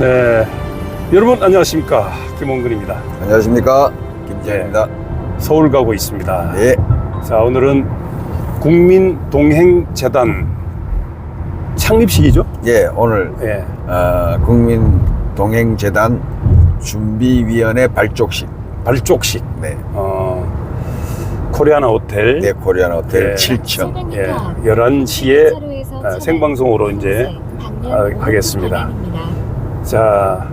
네. 여러분 안녕하십니까. 김원근입니다. 안녕하십니까 김지현입니다. 서울 가고 있습니다. 네. 자, 오늘은 국민동행재단 창립식이죠? 예, 오늘 예. 어, 국민동행재단 준비위원회 발족식. 발족식. 네. 어, 코리아나 호텔. 네, 코리안 호텔 예. 7층. 예. 11시에 아, 생방송으로 이제 아, 하겠습니다. 자,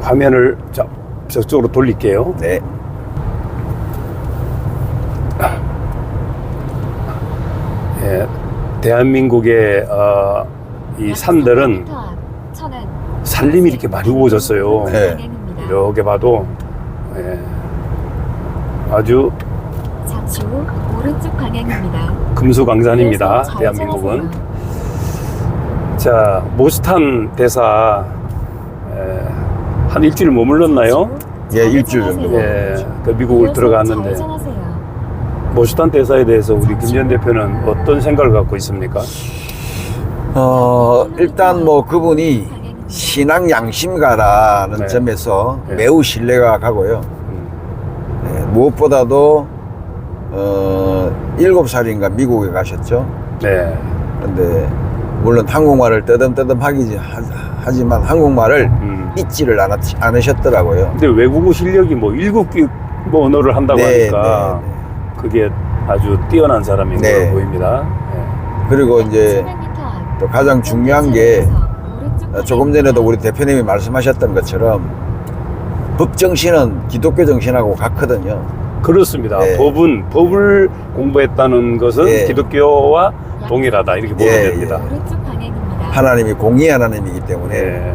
화면을 자, 저쪽으로 돌릴게요. 네. 예. 대한민국의 어, 이 산들은 산림이 이렇게 많이 우거졌어요. 네. 이렇게 봐도 예. 아주 잠시 후 오른쪽 방향입니다. 금수강산입니다. 대한민국은. 자, 모스탄 대사 에, 한 일주일 머물렀나요? 예, 일주일 정도. 예, 그 미국을 들어갔는데. 모스탄 대사에 대해서 우리 김전 대표는 어떤 생각을 갖고 있습니까? 어, 일단 뭐 그분이 신앙 양심가라는 네. 점에서 네. 매우 신뢰가 가고요. 음, 예, 무엇보다도 어, 7살인가 미국에 가셨죠. 네, 근데 물론 한국말을 떠듬떠듬 하기 하지만 한국말을 음. 잊지를 않았, 않으셨더라고요. 근데 외국어 실력이 뭐 일곱 개 뭐 언어를 한다고 네, 하니까 네, 그게 아주 뛰어난 사람인 네. 걸로 보입니다. 그리고 이제 700m 앞또 가장 중요한 게 조금 전에도 우리 대표님이 말씀하셨던 것처럼 법 정신은 기독교 정신하고 같거든요. 예, 그렇습니다. 네. 법은 법을 공부했다는 것은 예. 기독교와 동일하다 이렇게 보면 예, 됩니다. 방향입니다. 하나님이 공의 하나님이기 때문에 예.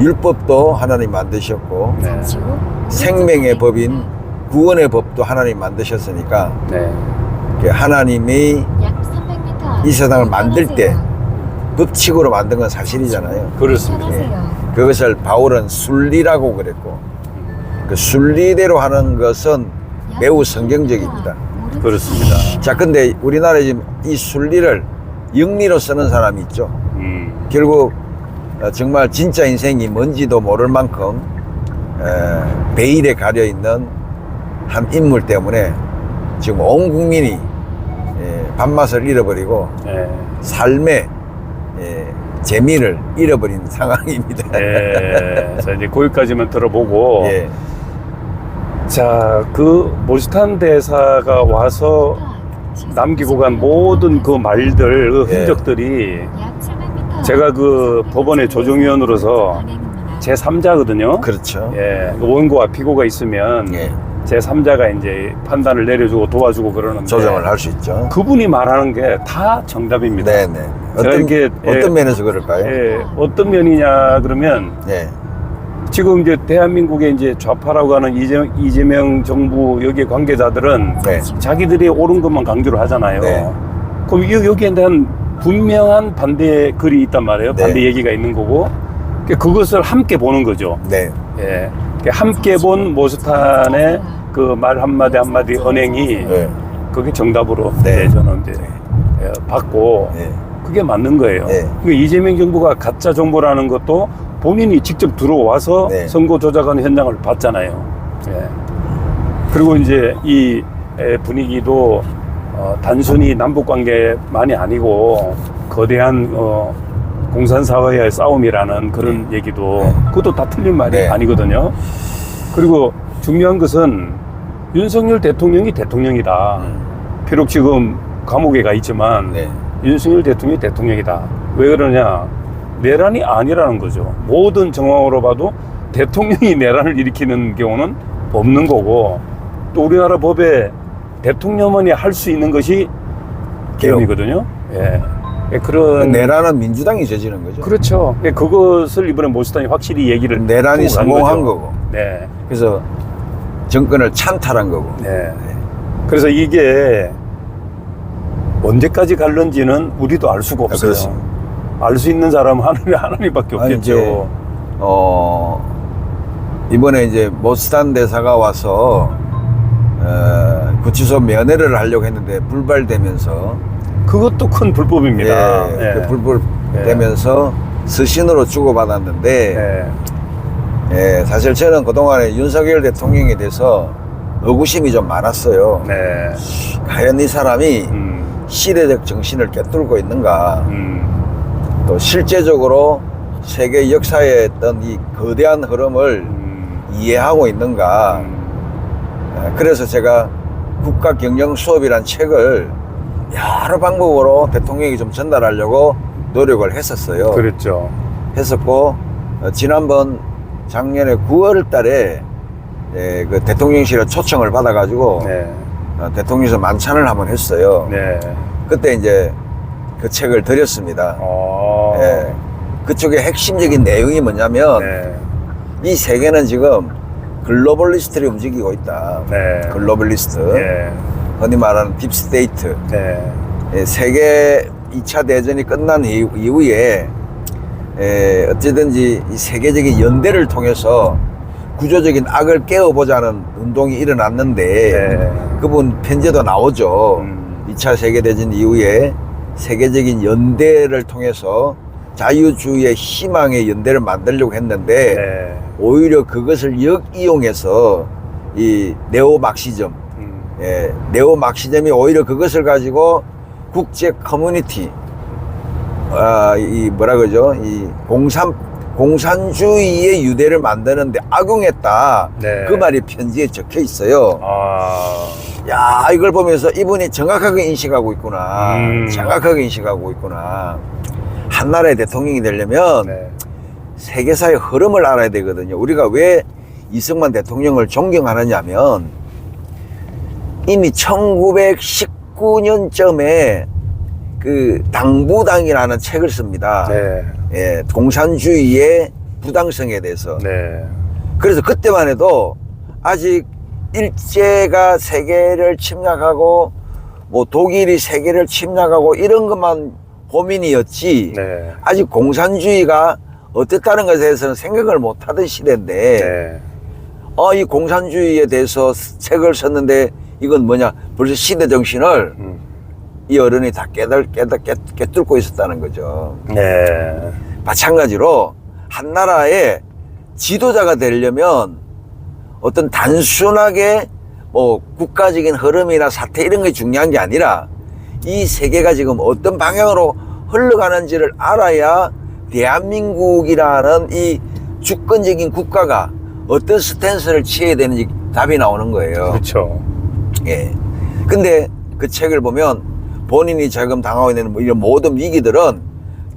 율법도 하나님 만드셨고 네. 오른쪽 생명의 법인 방향입니다. 구원의 법도 하나님 만드셨으니까 네. 그 하나님이 약 300m 앞이 세상을 만들 때. 법칙으로 만든 건 사실이잖아요. 그렇습니다. 떠나세요. 그것을 바울은 순리라고 그랬고 그 순리대로 하는 것은 약 매우 200m 성경적입니다. 그렇습니다. 자 근데 우리나라에 지금 이 순리를 영리로 쓰는 사람이 있죠. 음. 결국 어, 정말 진짜 인생이 뭔지도 모를 만큼 에, 베일에 가려 있는 한 인물 때문에 지금 온 국민이 에, 밥맛을 잃어버리고 네. 삶의 에, 재미를 잃어버린 상황입니다. 네. 자 이제 거기까지만 들어보고 예. 자그 모스탄 대사가 와서 남기고 간 모든 그 말들 그 예. 흔적들이 약 700m 제가 그 법원의 조정위원으로서 제 3자거든요. 그렇죠. 예, 그 원고와 피고가 있으면 예. 제 3자가 이제 판단을 내려주고 도와주고 그러는데 조정을 할 수 있죠. 그분이 말하는 게 다 정답입니다. 네네. 제가 어떤 이렇게, 어떤 예, 면에서 그럴까요? 예, 어떤 면이냐 그러면 네. 지금 이제 대한민국의 이제 좌파라고 하는 이재명, 이재명 정부 여기 관계자들은 네. 자기들이 옳은 것만 강조를 하잖아요. 네. 그럼 여- 여기에 대한 분명한 반대 글이 있단 말이에요. 네. 반대 얘기가 있는 거고 그러니까 그것을 함께 보는 거죠. 네. 예. 그러니까 함께 본 모스탄의 그 말 한마디 한마디 언행이 네. 그게 정답으로 네. 네. 저는 이제 예, 받고 네. 그게 맞는 거예요. 네. 그러니까 이재명 정부가 가짜 정보라는 것도 본인이 직접 들어와서 네. 선거 조작하는 현장을 봤잖아요. 예. 그리고 이제 이 에, 분위기도 어, 단순히 남북 관계만이 아니고 거대한 어, 공산사회의 싸움이라는 그런 얘기도 네. 그것도 다 틀린 말이 네. 아니거든요. 그리고 중요한 것은 윤석열 대통령이 대통령이다. 비록 지금 감옥에 가 있지만 네. 윤석열 대통령이 대통령이다. 왜 그러냐? 내란이 아니라는 거죠. 모든 정황으로 봐도 대통령이 내란을 일으키는 경우는 없는 거고 또 우리나라 법에 대통령만이 할 수 있는 것이 계엄이거든요. 예. 예, 그런 내란은 민주당이 저지른 거죠. 그렇죠. 예, 그것을 이번에 모스탄이 확실히 얘기를 내란이 성공한 거죠. 거고. 네. 그래서 정권을 찬탈한 거고. 네. 그래서 이게 언제까지 갈는지는 우리도 알 수가 없어요. 그렇습니다. 알 수 있는 사람은 하나님, 하나님밖에 아니, 없겠죠. 이제 어, 이번에 이제 모스탄 대사가 와서 어, 구치소 면회를 하려고 했는데 불발되면서 그것도 큰 불법입니다. 예, 예. 그 불발되면서 서신으로 주고받았는데 네. 예, 사실 저는 그동안에 윤석열 대통령에 대해서 의구심이 좀 많았어요. 네. 과연 이 사람이 음. 시대적 정신을 꿰뚫고 있는가 음. 또 실제적으로 세계 역사에 있던 이 거대한 흐름을 음. 이해하고 있는가 음. 예, 그래서 제가 국가 경영 수업이란 책을 여러 방법으로 대통령이 좀 전달하려고 노력을 했었어요. 그랬죠. 했었고 어, 지난번 작년에 9월 달에 예, 그 대통령실에 초청을 받아가지고 네. 어, 대통령실 만찬을 한번 했어요. 네. 그때 이제 그 책을 드렸습니다. 어. 예, 그쪽에 핵심적인 내용이 뭐냐면 네. 이 세계는 지금 글로벌리스트를 움직이고 있다. 네. 글로벌리스트, 네. 흔히 말하는 딥스테이트. 네. 예, 세계 2차 대전이 끝난 이후- 이후에 에, 어찌든지 이 세계적인 연대를 통해서 구조적인 악을 깨워보자는 운동이 일어났는데 네. 그분 편지도 나오죠. 음. 2차 세계대전 이후에 세계적인 연대를 통해서 자유주의의 희망의 연대를 만들려고 했는데 네. 오히려 그것을 역이용해서 이 네오막시즘 음. 예, 네오막시즘이 오히려 그것을 가지고 국제 커뮤니티, 아, 이 뭐라 그러죠? 이 공산, 공산주의의 유대를 만드는데 악용했다. 네. 그 말이 편지에 적혀 있어요. 아. 야, 이걸 보면서 이분이 정확하게 인식하고 있구나. 음. 정확하게 인식하고 있구나. 한 나라의 대통령이 되려면 네. 세계사의 흐름을 알아야 되거든요. 우리가 왜 이승만 대통령을 존경하느냐면 이미 1919년쯤에 그 당부당이라는 책을 씁니다. 네. 예, 공산주의의 부당성에 대해서. 네. 그래서 그때만 해도 아직 일제가 세계를 침략하고 뭐 독일이 세계를 침략하고 이런 것만 고민이었지. 네. 아직 공산주의가 어떻다는 것에 대해서는 생각을 못 하던 시대인데, 네. 어, 이 공산주의에 대해서 책을 썼는데 이건 뭐냐. 벌써 시대 정신을 음. 이 어른이 다 깨달, 깨달, 깨, 깨뚫고 있었다는 거죠. 네. 마찬가지로 한 나라의 지도자가 되려면 어떤 단순하게 뭐 국가적인 흐름이나 사태 이런 게 중요한 게 아니라 이 세계가 지금 어떤 방향으로 흘러가는지를 알아야 대한민국이라는 이 주권적인 국가가 어떤 스탠스를 취해야 되는지 답이 나오는 거예요. 그렇죠. 예. 근데 그 책을 보면 본인이 지금 당하고 있는 뭐 이런 모든 위기들은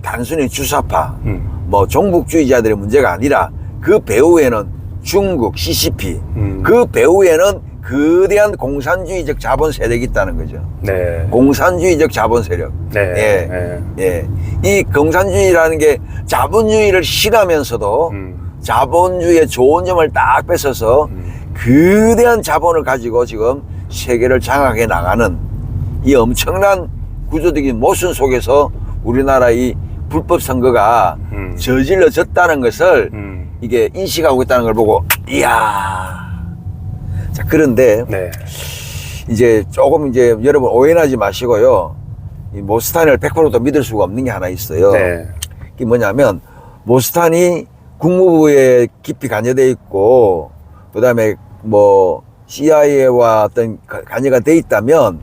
단순히 주사파, 음. 뭐 종북주의자들의 문제가 아니라 그 배후에는 중국, CCP, 음. 그 배후에는 거대한 공산주의적 자본 세력이 있다는 거죠. 네. 공산주의적 자본 세력. 네. 예. 네. 예. 이 공산주의라는 게 자본주의를 싫어하면서도 음. 자본주의의 좋은 점을 딱 뺏어서 음. 거대한 자본을 가지고 지금 세계를 장악해 나가는 이 엄청난 구조적인 모순 속에서 우리나라 이 불법 선거가 음. 저질러졌다는 것을 음. 이게 인식하고 있다는 걸 보고 이야 자 그런데 네. 이제 조금 이제 여러분 오해하지 마시고요 이 모스탄을 100%도 믿을 수가 없는 게 하나 있어요 네. 그게 뭐냐면 모스탄이 국무부에 깊이 관여돼 있고 그다음에 뭐 CIA와 어떤 가- 관여가 돼 있다면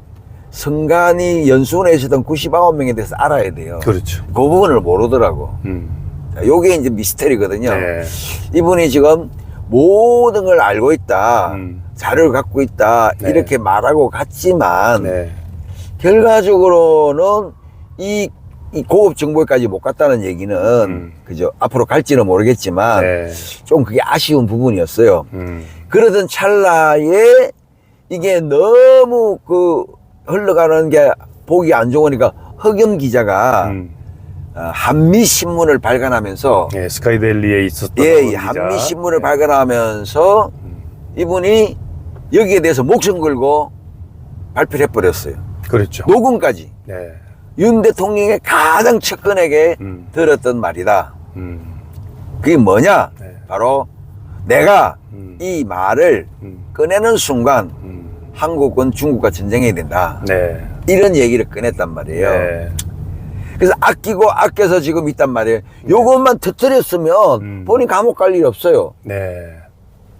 성간이 연수원에 있었던 99명에 대해서 알아야 돼요. 그렇죠. 그 부분을 모르더라고. 음. 자, 요게 이제 미스터리거든요. 네. 이분이 지금 모든 걸 알고 있다. 음. 자료를 갖고 있다. 네. 이렇게 말하고 갔지만 네. 결과적으로는 이, 이 고급 정보까지 못 갔다는 얘기는 음. 그죠 앞으로 갈지는 모르겠지만 네. 좀 그게 아쉬운 부분이었어요. 음. 그러던 찰나에 이게 너무 그 흘러가는 게 보기 안 좋으니까 흑염 기자가 음. 어, 한미 신문을 발간하면서 예, 스카이델리에 있었던 예. 한미 신문을 네. 발간하면서 음. 이분이 여기에 대해서 목숨 걸고 발표를 해버렸어요. 그렇죠. 녹음까지 네. 윤 대통령의 가장 측근에게 음. 들었던 말이다. 음. 그게 뭐냐? 네. 바로 내가 음. 이 말을 음. 꺼내는 순간 음. 한국은 중국과 전쟁해야 된다. 네. 이런 얘기를 꺼냈단 말이에요. 네. 그래서 아끼고 아껴서 지금 있단 말이에요. 요것만 터뜨렸으면 음. 본인 감옥 갈 일 없어요. 네.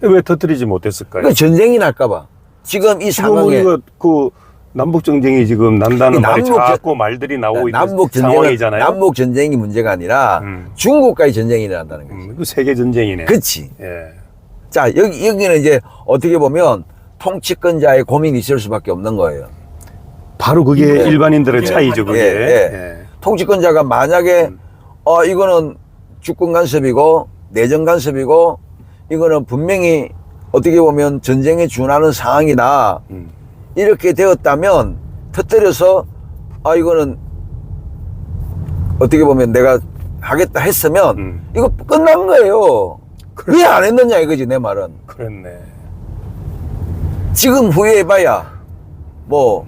왜 터뜨리지 못했을까요? 그 전쟁이 날까봐. 지금 이 지금 상황에 우리가 그 남북 전쟁이 지금 난다는 이 말이 남북 전- 자꾸 말들이 나오고 있는 남북 전쟁 상황이잖아요. 남북 전쟁이 문제가 아니라 음. 중국과의 전쟁이 일어난다는 거지. 음, 그 세계 전쟁이네. 그치. 예. 자, 여기, 여기는 이제 어떻게 보면 통치권자의 고민이 있을 수밖에 없는 거예요. 바로 그게 예. 일반인들의 차이죠, 그게. 예, 예. 예. 통치권자가 만약에, 음. 어, 이거는 주권 간섭이고, 내정 간섭이고, 이거는 분명히 어떻게 보면 전쟁에 준하는 상황이다. 음. 이렇게 되었다면, 터뜨려서, 아, 이거는 어떻게 보면 내가 하겠다 했으면, 음. 이거 끝난 거예요. 왜안 했느냐 이거지, 내 말은. 그랬네. 지금 후회해봐야 뭐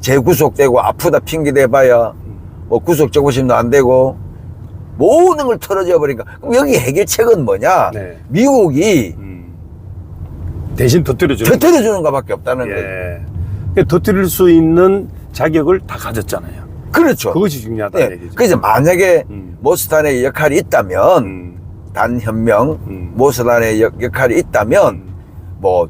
재구속되고 아프다 핑계 대봐야 뭐 구속 적부심도 안 되고 모든 걸 털어져 버리니까 그럼 여기 해결책은 뭐냐 네. 미국이 음. 대신 터뜨려주는 터뜨려 주는 것밖에 없다는 거예요 예. 그러니까 터뜨릴 수 있는 자격을 다 가졌잖아요. 그렇죠 그것이 중요하다는 네. 얘기죠. 그래서 만약에 음. 모스탄의 역할이 있다면 음. 단현명 음. 모스탄의 역, 역할이 있다면 음. 뭐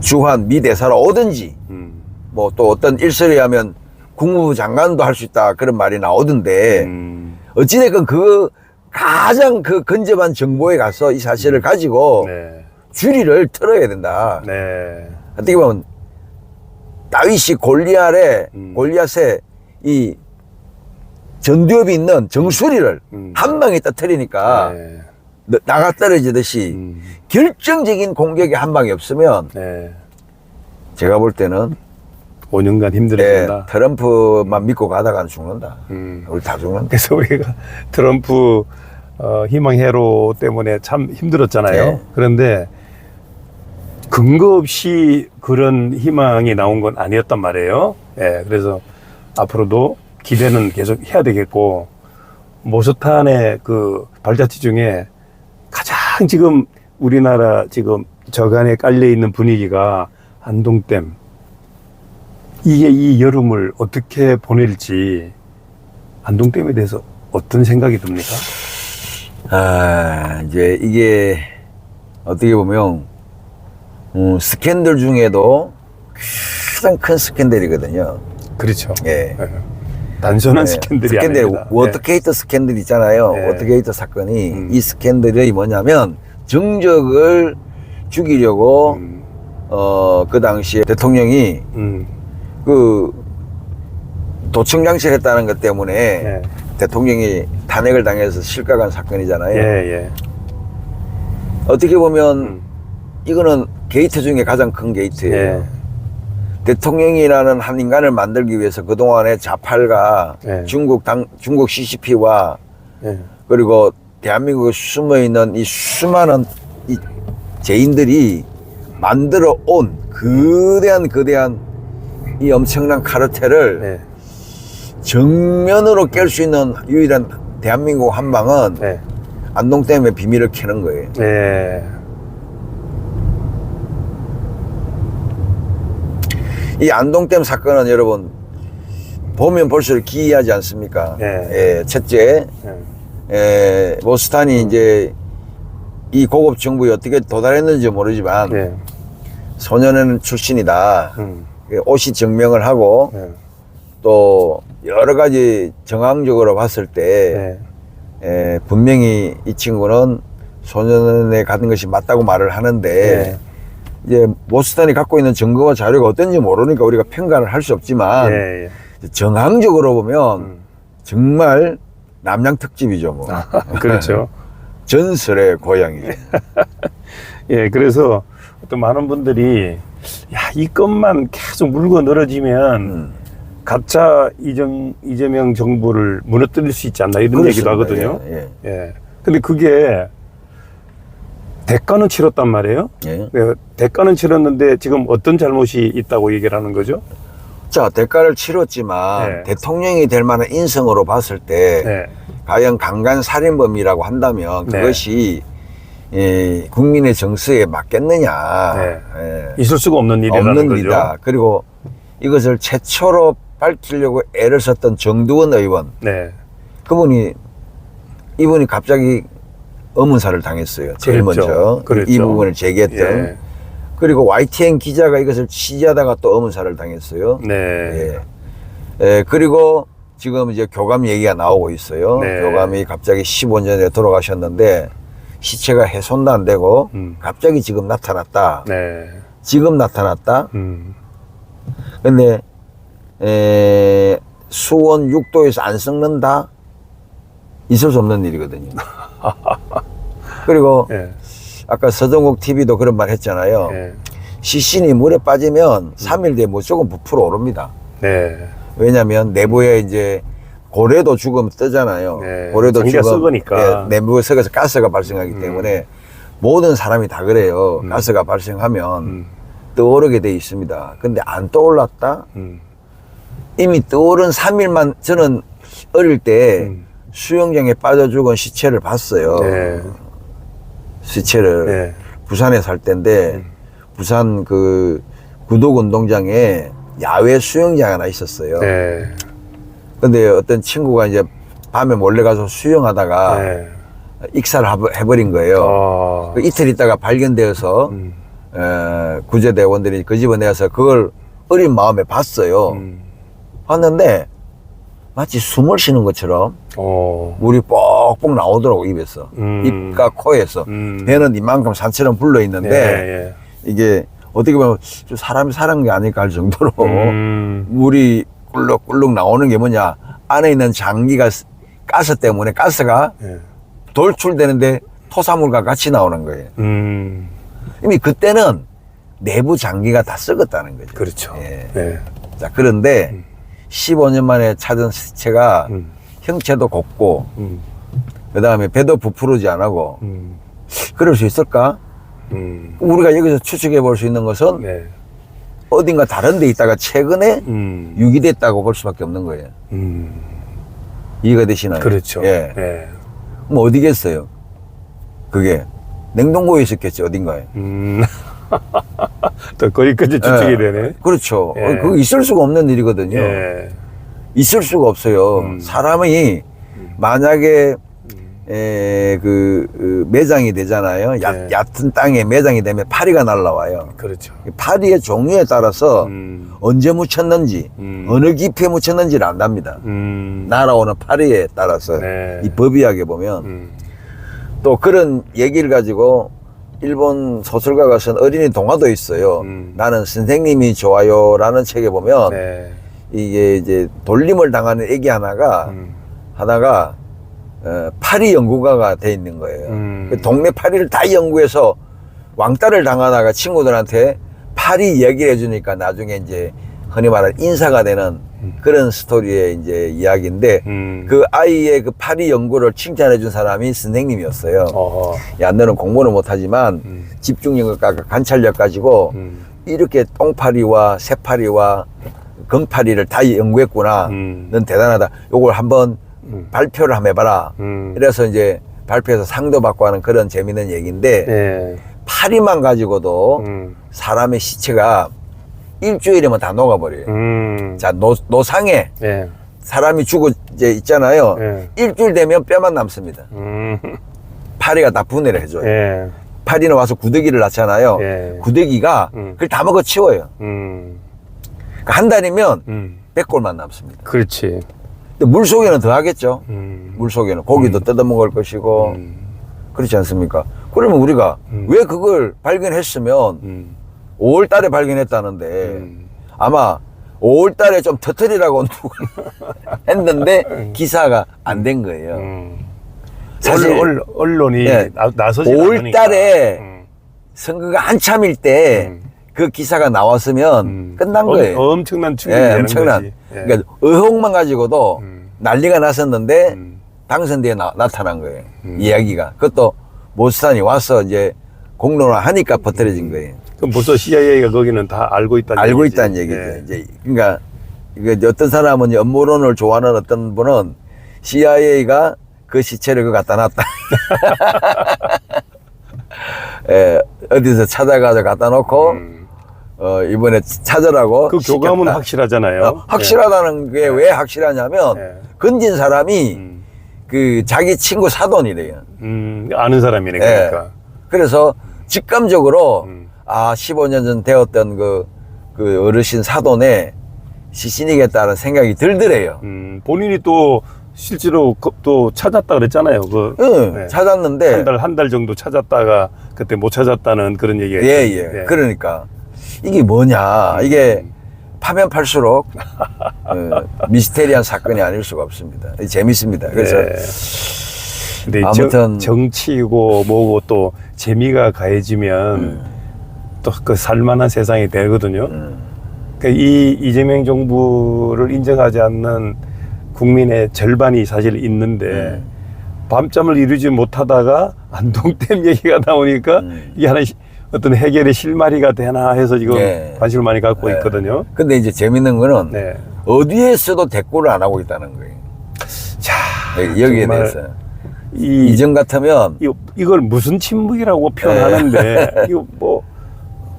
주한 미 대사로 오든지 음. 뭐또 어떤 일설에 하면 국무부 장관도 할 수 있다 그런 말이 나오던데 음. 어찌됐건 그 가장 그 근접한 정보에 가서 이 사실을 가지고 네. 줄이를 틀어야 된다. 네. 어떻게 보면 다윗이 골리앗의 음. 골리앗의 이 전두엽이 있는 정수리를 음. 한 방에 터뜨리니까 네. 너- 나가 떨어지듯이 음. 결정적인 공격이 한 방이 없으면 네. 제가 볼 때는 5년간 예, 힘들어진다. 트럼프만 믿고 가다가는 죽는다. 음. 우리 다 죽는다. 그래서 우리가 트럼프 어, 희망 회로 때문에 참 힘들었잖아요. 네. 그런데 근거 없이 그런 희망이 나온 건 아니었단 말이에요. 예, 그래서 앞으로도 기대는 계속 해야 되겠고 모스탄의 그 발자취 중에 가장 지금 우리나라 지금 저간에 깔려 있는 분위기가 안동댐 이게 이 여름을 어떻게 보낼지 안동댐에 대해서 어떤 생각이 듭니까? 아, 이제 이게 어떻게 보면 음, 스캔들 중에도 가장 큰 스캔들이거든요. 그렇죠. 예. 예. 단순한 네, 스캔들이 스캔들, 아닙니다. 워터게이트 스캔들 있잖아요. 네. 워터게이트 사건이 음. 이 스캔들이 뭐냐면 정적을 예. 죽이려고 음, 어, 그 당시에 대통령이 음, 그 도청 장치를 했다는 것 때문에 예, 대통령이 탄핵을 당해서 실각한 사건이잖아요. 예, 예. 어떻게 보면 음, 이거는 게이트 중에 가장 큰 게이트예요. 예, 대통령이라는 한 인간을 만들기 위해서 그동안의 자팔과 예. 중국 당, 중국 CCP와 예. 그리고 대한민국에 숨어 있는 이 수많은 이 죄인들이 만들어 온 거대한 거대한 이 엄청난 카르텔을 예, 정면으로 깰 수 있는 유일한 대한민국 한방은 예, 안동댐의 비밀을 캐는 거예요. 예. 이 안동댐 사건은 여러분 보면 볼수록 기이하지 않습니까? 예. 예, 첫째, 예. 에, 모스탄이 이제 이 고급 정부에 어떻게 도달했는지 모르지만 예. 소년은 출신이다. 음, 옷이 증명을 하고 예. 또 여러 가지 정황적으로 봤을 때 예. 에, 분명히 이 친구는 소년에 가는 것이 맞다고 말을 하는데 예. 이제 모스탄이 갖고 있는 증거와 자료가 어떤지 모르니까 우리가 평가를 할 수 없지만 예, 예. 정황적으로 보면 음. 정말 남양 특집이죠 뭐 그렇죠. 전설의 고향이죠 예, 그래서 또 많은 분들이 야, 이 건만 계속 물고 늘어지면 음. 가짜 이정, 이재명 정부를 무너뜨릴 수 있지 않나 이런 얘기도. 하거든요. 예, 예. 근데 그게 대가는 치렀단 말이에요. 예. 예. 네, 대가는 치렀는데 지금 어떤 잘못이 있다고 얘기를 하는 거죠? 자 대가를 치렀지만 네. 대통령이 될 만한 인성으로 봤을 때 네. 과연 강간 살인범이라고 한다면 네. 그것이 예, 국민의 정서에 맞겠느냐 네. 예. 있을 수가 없는 일이라는 없는 거죠. 일이다. 그리고 이것을 최초로 밝히려고 애를 썼던 정두원 의원 네. 그분이 이분이 갑자기 의문사를 당했어요. 제일 그랬죠. 먼저 그랬죠. 이 부분을 제기했던 예. 그리고 YTN 기자가 이것을 취재하다가 또 의문사를 당했어요. 네. 예. 예, 그리고 지금 이제 교감 얘기가 나오고 있어요. 네. 교감이 갑자기 15년 전에 돌아가셨는데 시체가 훼손도 안 되고 음. 갑자기 지금 나타났다. 네. 지금 나타났다. 음. 근데 에, 수원 6도에서 안 썩는다? 있을 수 없는 일이거든요. 그리고 예. 아까 서정국 TV도 그런 말 했잖아요. 예. 시신이 물에 빠지면 3일 뒤에 무조건 부풀어 오릅니다. 네. 왜냐면 내부에 이제 고래도 죽으면 뜨잖아요. 네, 고래도 전기가 죽으면 썩으니까. 예, 내부에 썩어서 가스가 발생하기 음. 때문에 모든 사람이 다 그래요. 음. 가스가 발생하면 음. 떠오르게 돼 있습니다. 근데 안 떠올랐다? 음. 이미 떠오른 3일만 저는 어릴 때 음. 수영장에 빠져 죽은 시체를 봤어요. 네. 시체를 네. 부산에 살 때인데 음. 부산 그 구독 운동장에 야외 수영장 하나 있었어요. 네. 근데 어떤 친구가 이제 밤에 몰래 가서 수영하다가 네. 익사를 해버린 거예요. 어. 그 이틀 있다가 발견되어서 음. 에, 구제대원들이 그 집에 내서 그걸 어린 마음에 봤어요. 음. 봤는데 마치 숨을 쉬는 것처럼 어. 물이 뻑뻑 나오더라고 입에서 음. 입과 코에서 음. 배는 이만큼 산처럼 불러 있는데 예, 이게 어떻게 보면 좀 사람이 살은 게 아닐까 할 정도로 예. 음. 물이 꿀럭꿀럭 나오는 게 뭐냐 안에 있는 장기가 스- 가스 때문에 가스가 예. 돌출되는데 토사물과 같이 나오는 거예요 음. 이미 그때는 내부 장기가 다 썩었다는 거죠 그렇죠. 예. 예. 자 그런데 15년 만에 찾은 시체가 음. 형체도 곱고 음. 그 다음에 배도 부풀지 않고 음. 그럴 수 있을까? 음. 우리가 여기서 추측해 볼 수 있는 것은 네. 어딘가 다른 데 있다가 최근에 음. 유기됐다고 볼 수밖에 없는 거예요. 음. 이해가 되시나요? 그렇죠. 예. 예. 뭐 어디겠어요? 그게 냉동고에 있었겠지 어딘가에. 음. 또 거기까지 추측이 예. 되네. 그렇죠. 예. 어, 그거 있을 수가 없는 일이거든요. 예. 있을 수가 없어요. 음. 사람이 만약에 음. 에, 그, 그 매장이 되잖아요. 얕, 네. 얕은 땅에 매장이 되면 파리가 날라와요. 그렇죠. 이 파리의 종류에 따라서 음. 언제 묻혔는지 음. 어느 깊이에 묻혔는지를 안답니다. 음. 날아오는 파리에 따라서 네. 이 법이하게 보면 음. 또 그런 얘기를 가지고 일본 소설가가 쓴 어린이 동화도 있어요. 음. 나는 선생님이 좋아요라는 책에 보면 네. 이게 이제 돌림을 당하는 애기 하나가 음. 하나가 어, 파리 연구가가 돼 있는 거예요. 음. 그 동네 파리를 다 연구해서 왕따를 당하다가 친구들한테 파리 얘기를 해주니까 나중에 이제 흔히 말하는 인사가 되는 그런 스토리의 이제 이야기인데 음. 그 아이의 그 파리 연구를 칭찬해 준 사람이 선생님이었어요. 어. 야, 너는 공부는 못하지만 음. 집중력과 관찰력 가지고 음. 이렇게 똥파리와 새파리와 금파리를 다 연구했구나. 음. 넌 대단하다. 요걸 한번 음. 발표를 한번 해봐라. 음. 이래서 이제 발표해서 상도 받고 하는 그런 재밌는 얘기인데 예. 파리만 가지고도 음. 사람의 시체가 일주일이면 다 녹아버려요. 음. 자, 노, 노상에 예. 사람이 죽어 이제 있잖아요. 예. 일주일 되면 뼈만 남습니다. 음. 파리가 다 분해를 해줘요. 예. 파리는 와서 구더기를 낳잖아요. 예. 구더기가 음. 그걸 다 먹어 치워요. 음. 그러니까 한 달이면 음. 백골만 남습니다. 그렇지. 물 속에는 더 하겠죠. 음. 물 속에는 고기도 뜯어 먹을 것이고 음. 그렇지 않습니까? 그러면 우리가 음. 왜 그걸 발견했으면 음. 5월 달에 발견했다는데 음. 아마 5월 달에 좀 터트리라고 누가 했는데 기사가 안 된 거예요. 음. 사실 언론, 언론이 예. 나, 나서지 5월 않으니까. 달에 음. 선거가 한참일 때 그 음. 기사가 나왔으면 음. 끝난 엄- 거예요. 엄청난 충격이 예, 엄청난. 거지. 예. 그러니까 의혹만 가지고도 음. 난리가 났었는데 음. 당선대에 나, 나타난 거예요. 음. 이야기가. 그것도 모스탄이 와서 이제 공론화 하니까 퍼뜨려진 거예요. 그럼 벌써 CIA가 거기는 다 알고 있다는 알고 얘기지. 있다는 얘기죠. 예. 이제 그러니까 이게 어떤 사람은 업무론을 좋아하는 어떤 분은 CIA가 그 시체를 그 갖다 놨다. 예, 어디서 찾아가서 갖다 놓고 음. 어, 이번에 찾으라고. 그 교감은 시켰다. 확실하잖아요. 어, 확실하다는 게 왜 확실하냐면 예. 건진 사람이 음, 그 자기 친구 사돈이래요. 음, 아는 사람이네 예. 그러니까. 그래서 직감적으로 음. 아 15년 전 되었던 그, 그 어르신 사돈의 시신이겠다는 생각이 들더래요. 음, 본인이 또 실제로 그- 또 찾았다 그랬잖아요. 그 응, 네. 찾았는데 한 달 한 달 정도 찾았다가 그때 못 찾았다는 그런 얘기가 예, 있던데. 예. 그러니까 이게 뭐냐. 이게 음. 파면 팔수록 어, 미스테리한 사건이 아닐 수가 없습니다. 재밌습니다. 그래서 네. 근데 아무튼- 정, 정치고 뭐고 또 재미가 가해지면 또그 살만한 세상이 되거든요. 음, 그러니까 이 이재명 정부를 인정하지 않는 국민의 절반이 사실 있는데 음. 밤잠을 이루지 못하다가 안동댐 얘기가 나오니까 음. 이게 하나 시- 어떤 해결의 실마리가 되나 해서 지금 네. 관심을 많이 갖고 네. 있거든요. 근데 이제 재밌는 거는 네. 어디에서도 대꾸를 안 하고 있다는 거예요. 자, 여기- 여기에 대해서. 이, 이전 같으면 이, 이걸 무슨 침묵이라고 표현하는데 네. 이거 뭐,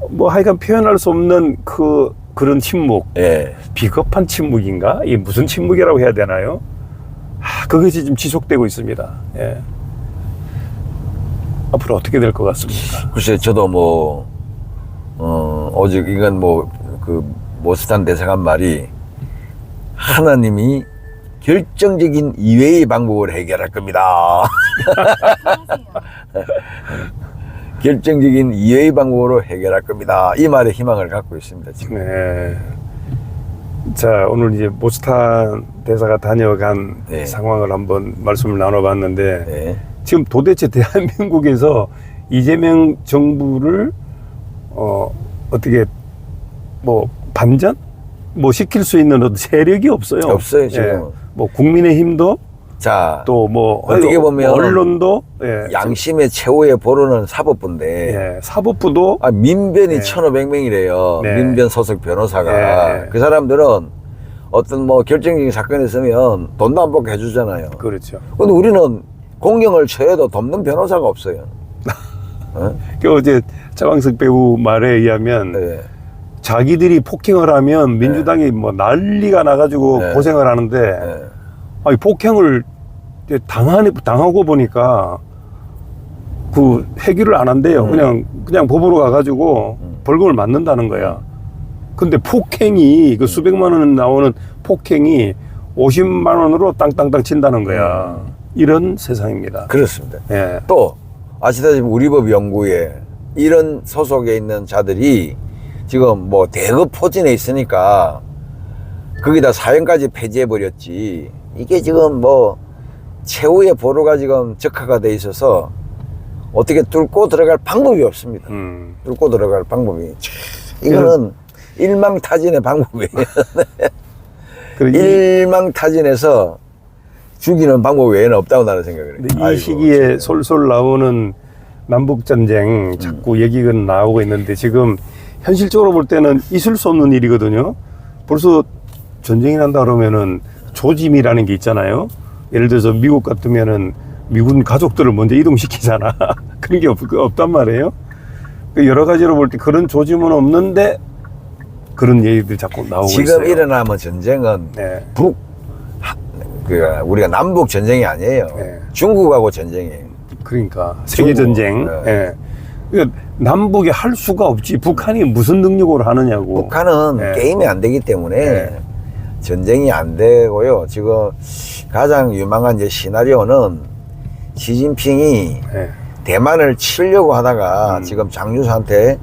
뭐 하여간 표현할 수 없는 그 그런 침묵 예. 비겁한 침묵인가? 이 무슨 침묵이라고 해야 되나요? 아, 그것이 지금 지속되고 있습니다. 예. 앞으로 어떻게 될 것 같습니까? 글쎄 저도 뭐 어, 오직 이건 뭐 그 모스탄 대사관 말이 하나님이 결정적인 이외의 방법을 해결할 겁니다. 결정적인 이외의 방법으로 해결할 겁니다. 이 말에 희망을 갖고 있습니다. 지금. 네. 자, 오늘 이제 모스탄 대사가 다녀간 네. 상황을 한번 말씀을 나눠봤는데 네. 지금 도대체 대한민국에서 이재명 정부를 어, 어떻게 뭐 반전 뭐 시킬 수 있는 어떤 세력이 없어요. 없어요, 지금. 뭐 국민의힘도 자, 또 뭐 어떻게 보면 언론도 예. 양심의 최후의 보루는 사법부인데 예. 사법부도 아, 민변이 네. 1,500명이래요. 네. 민변 소속 변호사가. 네. 그 사람들은 어떤 뭐 결정적인 사건이 있으면 돈도 안 받고 해주잖아요. 그렇죠. 근데 우리는 공경을 쳐해도 돕는 변호사가 없어요. 어? 그 어제 차광석 배우 말에 의하면 네. 자기들이 폭행을 하면 민주당이 뭐 난리가 나가지고 네. 고생을 하는데 네. 아니 폭행을 당하니 당하고 보니까 그 해결을 안 한대요. 음. 그냥 그냥 법으로 가가지고 음. 벌금을 맞는다는 거야. 근데 폭행이 음. 그 수백만 원 나오는 폭행이 50만 원으로 땅땅땅 친다는 거야. 이런 세상입니다. 그렇습니다. 예. 또 아시다시피 우리 법 연구에 이런 소속에 있는 자들이 지금 뭐 대급 포진해 있으니까 거기다 사형까지 폐지해 버렸지 이게 지금 뭐 최후의 보루가 지금 적화가 돼 있어서 어떻게 뚫고 들어갈 방법이 없습니다. 음. 뚫고 들어갈 방법이 이거는 일망타진의 방법이에요. 일망타진해서 죽이는 방법 외에는 없다고 나는 생각을 해요. 이 아이고, 시기에 진짜. 솔솔 나오는 남북 전쟁 음. 자꾸 얘기가 나오고 있는데 지금 현실적으로 볼 때는 있을 수 없는 일이거든요. 벌써 전쟁이 난다 그러면은 조짐이라는 게 있잖아요. 예를 들어서 미국 같으면은 미군 가족들을 먼저 이동시키잖아. 그런 게 없, 없단 말이에요. 그 여러 가지로 볼 때 그런 조짐은 없는데 그런 얘기들 자꾸 나오고 지금 있어요. 일어나면 전쟁은 네. 북, 하- 그 우리가 남북 전쟁이 아니에요. 네. 중국하고 전쟁이에요. 그러니까 세계 전쟁. 네. 예. 그러니까 남북이 할 수가 없지. 북한이 무슨 능력으로 하느냐고. 북한은 네. 게임이 안 되기 때문에 네. 전쟁이 안 되고요. 지금 가장 유망한 이제 시나리오는 시진핑이 예. 대만을 치려고 하다가 음. 지금 장유사한테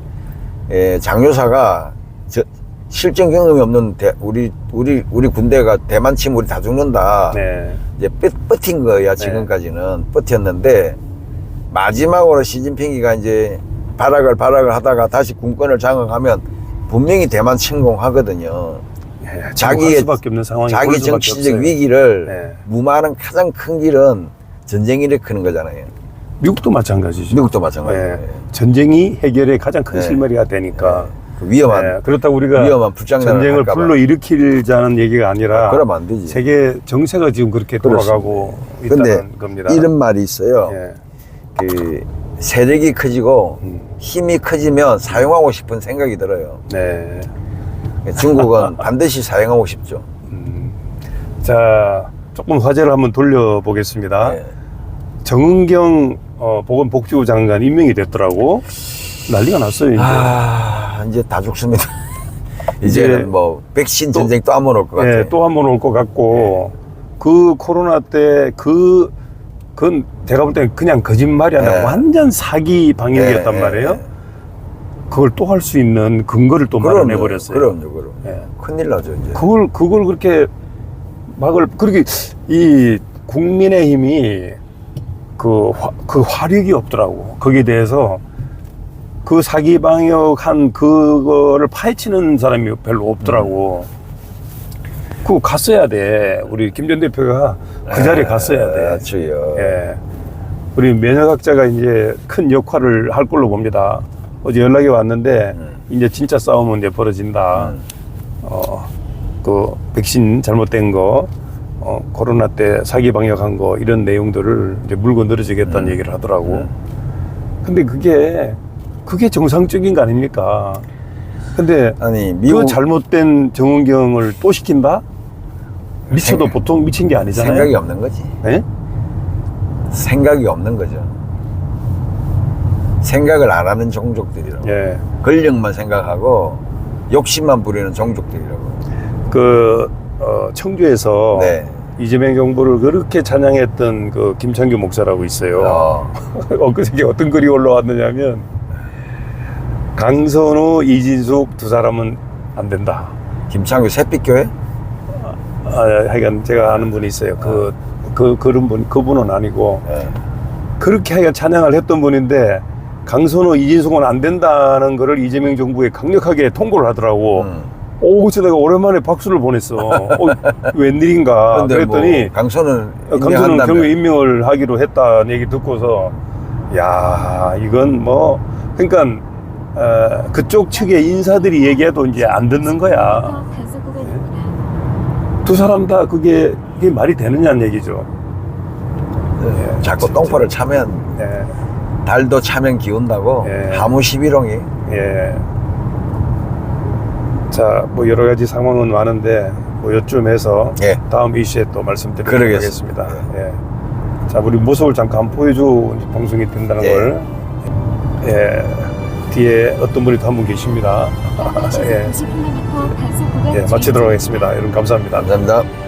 예, 장유사가 저, 실전 경험이 없는 대- 우리 우리 우리 군대가 대만 치면 우리 다 죽는다. 네. 이제 뻗, 버틴 거야 지금까지는 버텼는데 마지막으로 시진핑이가 이제 발악을 발악을 하다가 다시 군권을 장악하면 분명히 대만 침공하거든요. 예. 자기의- 자기 정치적 없어요. 위기를 네. 무마하는 가장 큰 길은 전쟁이 일으키는 거잖아요. 미국도 마찬가지죠. 미국도 마찬가지예요. 예. 전쟁이 해결의 가장 큰 네. 실마리가 되니까. 그 위험한 예. 그렇다고 우리가 위험한 전쟁을. 불러 일으키자는 얘기가 아니라 그러면 안 되지. 세계 정세가 지금 그렇게 돌아가고 근데 있다는 겁니다. 이런 말이 있어요. 예. 그 세력이 커지고 음. 힘이 커지면 사용하고 싶은 생각이 들어요. 네. 중국은 반드시 사용하고 싶죠. 음. 자, 조금 화제를 한번 돌려보겠습니다. 네. 정은경 어, 보건복지부 장관 임명이 됐더라고. 난리가 났어요, 이제. 아, 이제 다 죽습니다. 이제 이제는 뭐 백신 또- 전쟁 또 한 번 올 것 같아요. 네, 또한 번 올 것 같고, 그 코로나 때 그, 그건 제가 볼 때는 그냥 거짓말이 아니라 네. 완전 사기 방역이었단 네, 말이에요. 네. 그걸 또 할 수 있는 근거를 또 그럼요, 마련해 버렸어요. 그럼요, 그럼. 예. 큰일 나죠, 이제. 그걸 그걸 그렇게 막을 그렇게 이 국민의힘이 그, 화, 그 화력이 없더라고 거기에 대해서 그 사기 방역한 그거를 파헤치는 사람이 별로 없더라고 그거 갔어야 돼 우리 김 전 대표가 그 자리에 갔어야 돼 맞죠. 예. 우리 면역학자가 이제 큰 역할을 할 걸로 봅니다. 어제 연락이 왔는데 음. 이제 진짜 싸움은 이제 벌어진다. 음. 어, 그 백신 잘못된 거, 어, 코로나 때 사기 방역한 거 이런 내용들을 이제 물고 늘어지겠다는 음. 얘기를 하더라고. 음. 근데 그게 그게 정상적인 거 아닙니까? 근데 아니, 미국 그 잘못된 정은경을 또 시킨다? 미쳐도 생- 보통 미친 게 아니잖아요. 생각이 없는 거지. 예? 생각이 없는 거죠. 생각을 안 하는 종족들이라고. 예. 권력만 생각하고 욕심만 부리는 종족들이라고. 그 어, 청주에서 네. 이재명 정부를 그렇게 찬양했던 그 김창규 목사라고 있어요. 어, 엊그저께 어떤 글이 올라왔느냐면 강선우, 이진숙 두 사람은 안 된다. 김창규 새빛교회? 아, 하여간 제가 아는 분이 있어요. 그, 그, 그런 분, 그분은 아니고 네. 그렇게 하여간 찬양을 했던 분인데 강선우, 이진숙은 안 된다는 거를 이재명 정부에 강력하게 통보를 하더라고. 음. 오, 그래서 내가 오랜만에 박수를 보냈어. 어, 웬일인가. 근데 그랬더니 뭐 강선은 어, 강선은. 경매 임명을 하기로 했다는 얘기 듣고서 야 이건 뭐 그러니까 어, 그쪽 측의 인사들이 얘기해도 이제 안 듣는 거야. 두 사람 다 그게 이게 말이 되느냐는 얘기죠 네. 자꾸 진짜. 똥파를 차면 예, 달도 차면 기운다고 예. 하무 시비롱이 예. 자, 뭐 여러 가지 상황은 많은데 뭐 요쯤 해서 예. 다음 이슈에 또 말씀드리도록. 하겠습니다. 예. 자, 우리 모습을 잠깐 보여줘 방송이 된다는 예. 걸. 예. 뒤에 어떤 분이 또 한 분 계십니다. 예. 90km 단속 구간 예, 마치도록 하겠습니다. 여러분 감사합니다. 감사합니다.